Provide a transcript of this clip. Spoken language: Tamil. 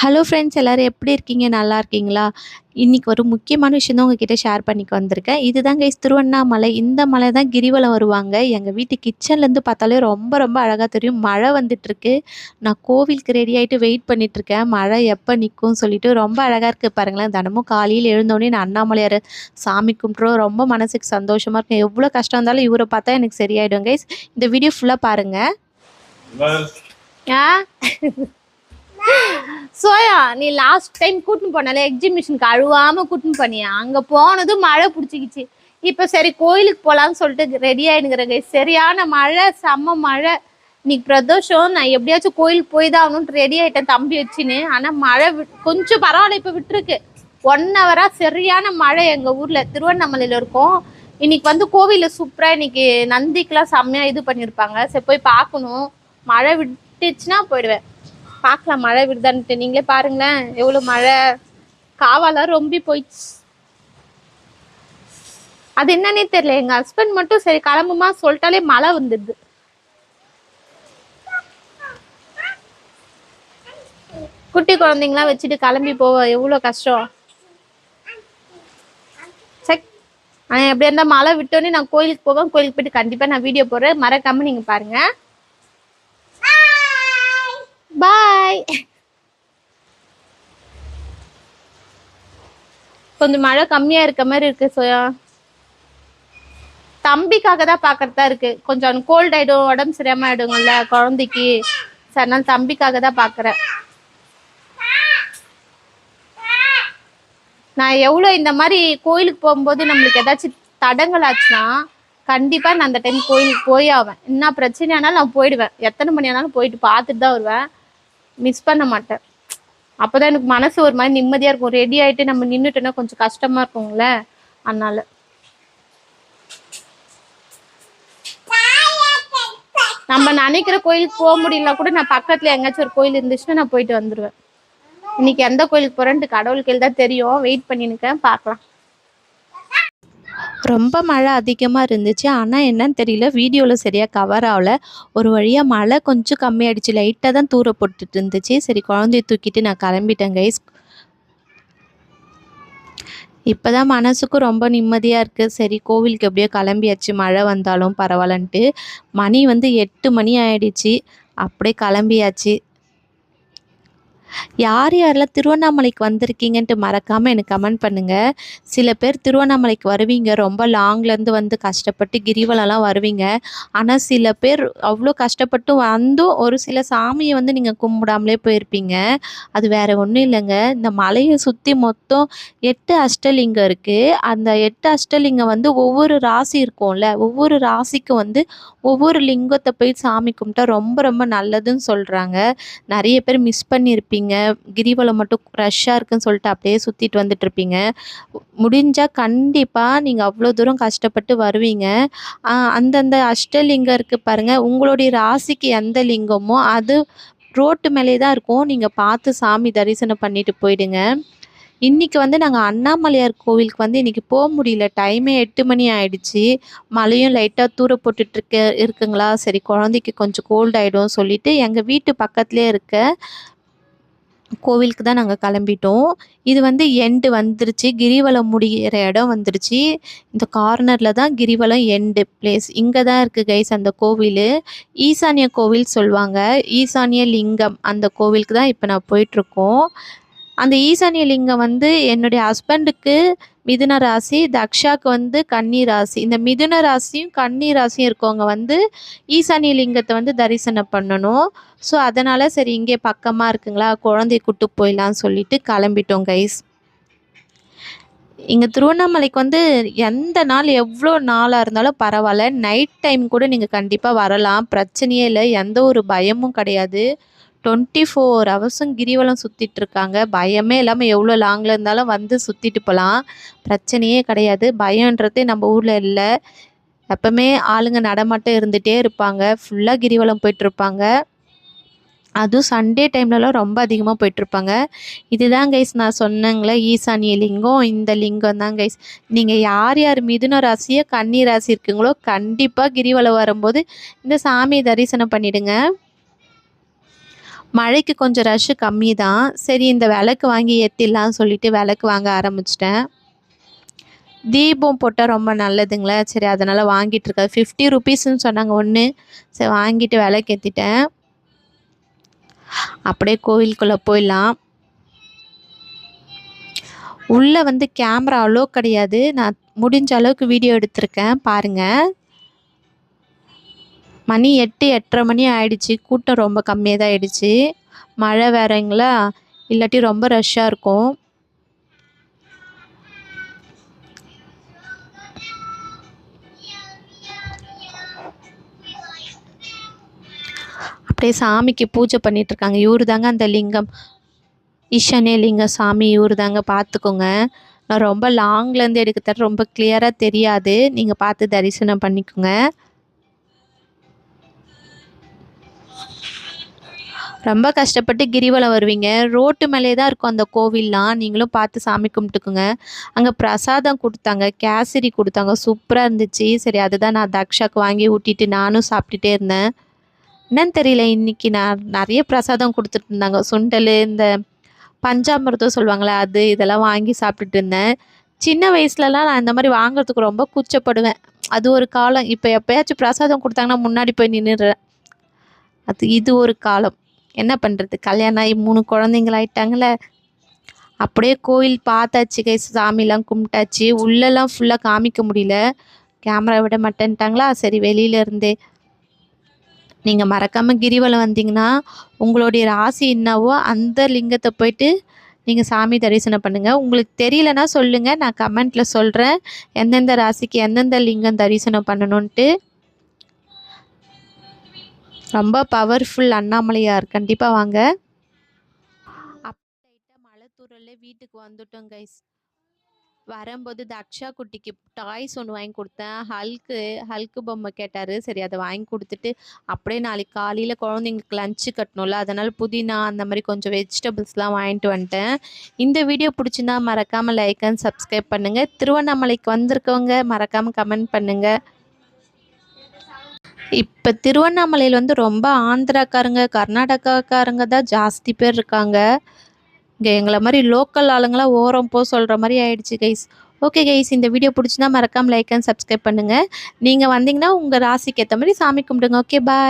ஹலோ ஃப்ரெண்ட்ஸ் எல்லோரும் எப்படி இருக்கீங்க? நல்லா இருக்கீங்களா? இன்றைக்கி ஒரு முக்கியமான விஷயம் தான் உங்ககிட்ட ஷேர் பண்ணிக்க வந்திருக்கேன். இதுதான் கைஸ் திருவண்ணாமலை இந்த மலை தான் கிரிவலம் வருவாங்க. எங்கள் வீட்டு கிச்சன்லேருந்து பார்த்தாலே ரொம்ப ரொம்ப அழகாக தெரியும். மழை வந்துட்டுருக்கு. நான் கோவிலுக்கு ரெடி ஆகிட்டு வெயிட் பண்ணிகிட்ருக்கேன் மழை எப்போ நிற்கும் சொல்லிட்டு ரொம்ப அழகாக இருக்குது பாருங்களேன் தினமும் காலையில் எழுந்தோடனே நான் அண்ணாமலையார் சாமி கும்பிட்றோம். ரொம்ப மனசுக்கு சந்தோஷமாக இருக்கும் எவ்வளோ கஷ்டம் இருந்தாலும் இவரை பார்த்தா எனக்கு சரியாயிடும் கைஸ் இந்த வீடியோ ஃபுல்லாக பாருங்கள் ஆ? சோயா நீ லாஸ்ட் டைம் கூட்டின்னு போனால எக்ஸிபிஷனுக்கு அழுவாம கூட்டின்னு போனியா. அங்க போனதும் மழை பிடிச்சிக்கிச்சு. இப்ப சரி கோயிலுக்கு போலான்னு சொல்லிட்டு ரெடி ஆயிடுங்கிறங்க சரியான மழை செம்ம மழை. இன்னைக்கு பிரதோஷம் நான் எப்படியாச்சும் கோயிலுக்கு போய் தான் ஆகணும்னு ரெடி ஆயிட்டேன் தம்பி வச்சுன்னு. ஆனா மழை விட்- கொஞ்சம் பரவாயில்ல இப்ப விட்டுருக்கு. ஒன் ஹவரா சரியான மழை எங்க ஊர்ல. திருவண்ணாமலையில இருக்கோம். இன்னைக்கு வந்து கோவிலில் சூப்பரா இன்னைக்கு நந்திக்கெல்லாம் செம்மையா இது பண்ணியிருப்பாங்க சரி போய் பார்க்கணும். மழை விட்டுச்சுன்னா போயிடுவேன். பார்க்கலாம் மழை விடுதான்ட்டு. நீங்களே பாருங்களேன் எவ்வளோ மழை. காவாலாம் ரொம்ப போயிடுச்சு. அது என்னன்னே தெரியல. எங்க ஹஸ்பண்ட் மட்டும் சரி கிளம்புமா சொல்லிட்டாலே மழை வந்துடுது. குட்டி குழந்தைங்களாம் வச்சுட்டு கிளம்பி போவ எவ்வளோ கஷ்டம். சரி ஆனால் எப்படி இருந்தால் மழை விட்டோன்னே நான் கோயிலுக்கு போவேன் கோயிலுக்கு போயிட்டு கண்டிப்பாக நான் வீடியோ போடுறேன். மறக்காம நீங்கள் பாருங்க. பாய் கொஞ்சம் மழை கம்மியா இருக்க மாதிரி இருக்கு சோயா. தம்பிக்காக தான் பாக்குறதா இருக்கு. கொஞ்சம் கோல்ட் ஆயிடும் உடம்பு சரியாம ஆயிடுங்கல்ல குழந்தைக்கு. சரி அதனால தம்பிக்காக தான் பாக்குறேன். நான் எவ்வளோ இந்த மாதிரி கோயிலுக்கு போகும்போது நம்மளுக்கு ஏதாச்சும் தடங்கள் ஆச்சுன்னா கண்டிப்பா நான் அந்த டைம் கோயிலுக்கு போய் ஆவேன். என்ன பிரச்சனை ஆனாலும் நான் போயிடுவேன். எத்தனை மணி ஆனாலும் போயிட்டு பார்த்துட்டு தான் வருவேன். மிஸ் பண்ண மாட்டேன். அப்போதான் எனக்கு மனசு ஒரு மாதிரி நிம்மதியா இருக்கும். ரெடி ஆயிட்டு நம்ம நின்றுட்டோன்னா கொஞ்சம் கஷ்டமா இருக்கும்ல. அதனால. நம்ம நினைக்கிற கோயிலுக்கு போக முடியல கூட நான் பக்கத்துல எங்கேயாச்சும் ஒரு கோயில் இருந்துச்சுன்னா நான் போயிட்டு வந்துடுவேன் இன்னைக்கு எந்த கோயிலுக்கு போறேன்ட்டு கடவுளுக்கு தான் தெரியும். வெயிட் பண்ணிருக்கேன் பார்க்கலாம். ரொம்ப மழை அதிகமாக இருந்துச்சு. ஆனால் என்னன்னு தெரியல. வீடியோவில் சரியாக கவர் ஆகல. ஒரு வழியாக மழை கொஞ்சம் கம்மியாயிடுச்சு லைட்டாக தான் தூர போட்டுட்டு இருந்துச்சு. சரி குழந்தைய தூக்கிட்டு நான் கிளம்பிட்டேன் கைஸ் இப்போ தான் மனசுக்கும் ரொம்ப நிம்மதியாக இருக்குது சரி கோவிலுக்கு எப்படியோ கிளம்பியாச்சு. மழை வந்தாலும் பரவாயில்லன்ட்டு. மணி வந்து எட்டு மணி ஆயிடுச்சு. அப்படியே கிளம்பியாச்சு. யார் யாரெல்லாம் திருவண்ணாமலைக்கு வந்திருக்கீங்கன்ட்டு மறக்காமல் எனக்கு கமெண்ட் பண்ணுங்கள் சில பேர் திருவண்ணாமலைக்கு வருவீங்க ரொம்ப லாங்லேருந்து வந்து கஷ்டப்பட்டு கிரிவலம்லாம் வருவீங்க. ஆனால் சில பேர் அவ்வளோ கஷ்டப்பட்டு வந்தும் ஒரு சில சாமியை வந்து நீங்கள் கும்பிடாமலே போயிருப்பீங்க. அது வேறு ஒன்றும் இல்லைங்க. இந்த மலையை சுற்றி மொத்தம் எட்டு அஷ்டலிங்கம் இருக்குது அந்த எட்டு அஷ்டலிங்கம் வந்து ஒவ்வொரு ராசி இருக்கும்ல ஒவ்வொரு ராசிக்கும் வந்து ஒவ்வொரு லிங்கத்தை போய் சாமி கும்பிட்டா ரொம்ப ரொம்ப நல்லதுன்னு சொல்கிறாங்க நிறைய பேர் மிஸ் பண்ணியிருப்பீங்க கிரிவலம் மட்டும் ரஷ்ஷாக இருக்குன்னு சொல்லிட்டு அப்படியே சுற்றிட்டு வந்துட்டு இருப்பீங்க. முடிஞ்சால் கண்டிப்பாக நீங்கள் அவ்வளோ தூரம் கஷ்டப்பட்டு வருவீங்க. அந்தந்த அஷ்டலிங்கம் இருக்குது பாருங்கள் உங்களுடைய ராசிக்கு எந்த லிங்கமோ அது ரோட்டு மேலே தான் இருக்கும். நீங்கள் பார்த்து சாமி தரிசனம் பண்ணிட்டு போயிடுங்க. இன்றைக்கி வந்து நாங்கள் அண்ணாமலையார் கோவிலுக்கு வந்து இன்றைக்கி போக முடியல. டைமே எட்டு மணி ஆயிடுச்சு. மழையும் லைட்டாக தூர போட்டுட்ருக்க இருக்குங்களா? சரி குழந்தைக்கு கொஞ்சம் கோல்ட் ஆகிடும் எங்கள் வீட்டு பக்கத்துலேயே இருக்க கோவிலுக்கு தான் நாங்கள் கிளம்பிட்டோம். இது வந்து எண்டு வந்துருச்சு. கிரிவலம் முடிகிற இடம் வந்துருச்சு. இந்த கார்னரில் தான் கிரிவலம் எண்டு பிளேஸ் இங்கே தான் இருக்குது கைஸ் அந்த கோவில். ஈசானிய கோவில் சொல்லுவாங்க. ஈசானிய லிங்கம் அந்த கோவிலுக்கு தான் இப்போ நான் போயிட்டுருக்கோம் அந்த ஈசானிய லிங்கம் வந்து என்னுடைய ஹஸ்பண்டுக்கு மிதுன ராசி தக்ஷாக்கு வந்து கன்னி ராசி. இந்த மிதுன ராசியும் கன்னி ராசியும் இருக்கவங்க வந்து ஈசானிய லிங்கத்தை வந்து தரிசனம் பண்ணணும். ஸோ அதனால் சரி இங்கே பக்கமாக இருக்குங்களா? குழந்தைய கூட்டு போயிடலான்னு சொல்லிட்டு கிளம்பிட்டோம் கைஸ் இங்கே திருவண்ணாமலைக்கு வந்து எந்த நாள் எவ்வளோ நாளாக இருந்தாலும் பரவாயில்ல. நைட் டைம் கூட நீங்கள் கண்டிப்பாக வரலாம். பிரச்சனையே இல்லை. எந்த ஒரு பயமும் கிடையாது. டுவெண்ட்டி ஃபோர் ஹவர்ஸும் கிரிவலம் சுற்றிட்டு இருக்காங்க பயமே இல்லாமல் எவ்வளோ லாங்கில் இருந்தாலும் வந்து சுற்றிட்டு போகலாம் பிரச்சனையே கிடையாது. பயன்றதே நம்ம ஊரில் இல்லை. எப்பவுமே ஆளுங்க நடமாட்டம் இருந்துகிட்டே இருப்பாங்க. ஃபுல்லாக கிரிவலம் போயிட்டுருப்பாங்க. அதுவும் சண்டே டைம்லலாம் ரொம்ப அதிகமாக போயிட்டுருப்பாங்க. இதுதான் கைஸ் நான் சொன்னேங்களே ஈசானிய லிங்கம் இந்த லிங்கம் தான் கைஸ் நீங்கள் யார் யார் மிதுன ராசியோ கன்னி ராசி இருக்குங்களோ கண்டிப்பாக கிரிவலம் வரும்போது இந்த சாமியை தரிசனம் பண்ணிவிடுங்க மழைக்கு கொஞ்சம் ரஷ்ஷு கம்மி தான் சரி இந்த விளக்கு வாங்கி ஏற்றிடலாம் சொல்லிட்டு விளக்கு வாங்க ஆரம்பிச்சிட்டேன். தீபம் போட்டால் ரொம்ப நல்லதுங்களே. சரி அதனால் வாங்கிட்டு இருக்காது ஃபிஃப்டி ருபீஸ்ன்னு சொன்னாங்க ஒன்று சரி வாங்கிட்டு விளக்கு ஏற்றிட்டேன் அப்படியே கோவிலுக்குள்ளே போயிடலாம். உள்ளே வந்து கேமரா அலோ கிடையாது. நான் முடிஞ்ச அளவுக்கு வீடியோ எடுத்திருக்கேன். பாருங்கள் மணி எட்டு எட்டரை மணி ஆயிடுச்சு. கூட்டம் ரொம்ப கம்மியாக தான் ஆயிடுச்சு மழை வேறங்களா இல்லாட்டி ரொம்ப ரஷ்ஷாக இருக்கும். அப்படியே சாமிக்கு பூஜை பண்ணிகிட்ருக்காங்க இவரு தாங்க அந்த லிங்கம். ஈஷானே லிங்கம் சாமி இவரு தாங்க பார்த்துக்கோங்க. நான் ரொம்ப லாங்லேருந்து எடுக்க ரொம்ப கிளியராக தெரியாது. நீங்கள் பார்த்து தரிசனம் பண்ணிக்கோங்க. ரொம்ப கஷ்டப்பட்டு கிரிவலம் வருவீங்க. ரோட்டு மேலே தான் இருக்கும் அந்த கோவில்லாம். நீங்களும் பார்த்து சாமி கும்பிட்டுக்குங்க. அங்கே பிரசாதம் கொடுத்தாங்க கேசரி கொடுத்தாங்க. சூப்பராக இருந்துச்சு. சரி அதுதான் நான் தக்ஷாக்கு வாங்கி ஊட்டிட்டு நானும் சாப்பிட்டுட்டே இருந்தேன். என்னன்னு தெரியல இன்னைக்கு நான் நிறைய பிரசாதம் கொடுத்துட்டு இருந்தாங்க. சுண்டல் இந்த பஞ்சாமிரதம் சொல்லுவாங்களே அது இதெல்லாம் வாங்கி சாப்பிட்டுட்டு இருந்தேன். சின்ன வயசுலலாம் நான் இந்த மாதிரி வாங்குறதுக்கு ரொம்ப கூச்சப்படுவேன். அது ஒரு காலம். இப்போ எப்போயாச்சும் பிரசாதம் கொடுத்தாங்கன்னா முன்னாடி போய் நின்றுடுறேன் அது இது ஒரு காலம். என்ன பண்ணுறது கல்யாணம் ஆகி மூணு குழந்தைங்களாயிட்டாங்களே அப்படியே கோயில் பார்த்தாச்சு கை சாமிலாம் கும்பிட்டாச்சு. உள்ளெல்லாம் ஃபுல்லாக காமிக்க முடியல. கேமரா விட மாட்டேன்ட்டாங்களா? சரி வெளியில இருந்தே. நீங்கள் மறக்காமல் கிரிவலம் வந்தீங்கன்னா உங்களுடைய ராசி என்னவோ அந்த லிங்கத்தை போயிட்டு நீங்கள் சாமி தரிசனம் பண்ணுங்கள் உங்களுக்கு தெரியலனா சொல்லுங்கள் நான் கமெண்ட்டில் சொல்கிறேன் எந்தெந்த ராசிக்கு எந்தெந்த லிங்கம் தரிசனம் பண்ணணுன்ட்டு ரொம்ப பவர்ஃபுல் அண்ணாமலையார். கண்டிப்பாக வாங்க. அப்ப மலை வீட்டுக்கு வந்துட்டோம் கைஸ் வரும்போது தக்ஷா குட்டிக்கு டாய்ஸ் ஒன்று வாங்கி கொடுத்தேன். ஹல்க்கு ஹல்க்கு பொம்மை கேட்டார். சரி அதை வாங்கி கொடுத்துட்டு அப்படியே நாளைக்கு காலையில் குழந்தைங்களுக்கு லஞ்சு கட்டணும்ல. அதனால் புதினா அந்த மாதிரி கொஞ்சம் வெஜிடபிள்ஸ்லாம் வாங்கிட்டு வந்துட்டேன். இந்த வீடியோ பிடிச்சிருந்தா மறக்காமல் லைக் அண்ட் சப்ஸ்கிரைப் பண்ணுங்கள் திருவண்ணாமலைக்கு வந்திருக்கவங்க மறக்காமல் கமெண்ட் பண்ணுங்கள் இப்போ திருவண்ணாமலையில் வந்து ரொம்ப ஆந்திராக்காரங்க கர்நாடகாக்காரங்க தான் ஜாஸ்தி பேர் இருக்காங்க. இங்கே எங்களை மாதிரி லோக்கல் ஆளுங்களாம் ஓரம் போ சொல்கிற மாதிரி ஆயிடுச்சு கைஸ் ஓகே கைஸ் இந்த வீடியோ பிடிச்சினா மறக்காமல் லைக் அண்ட் சப்ஸ்கிரைப் பண்ணுங்கள் நீங்கள் வந்தீங்கன்னா உங்கள் ராசிக்கு ஏற்ற மாதிரி சாமி கும்பிடுங்க. Okay bye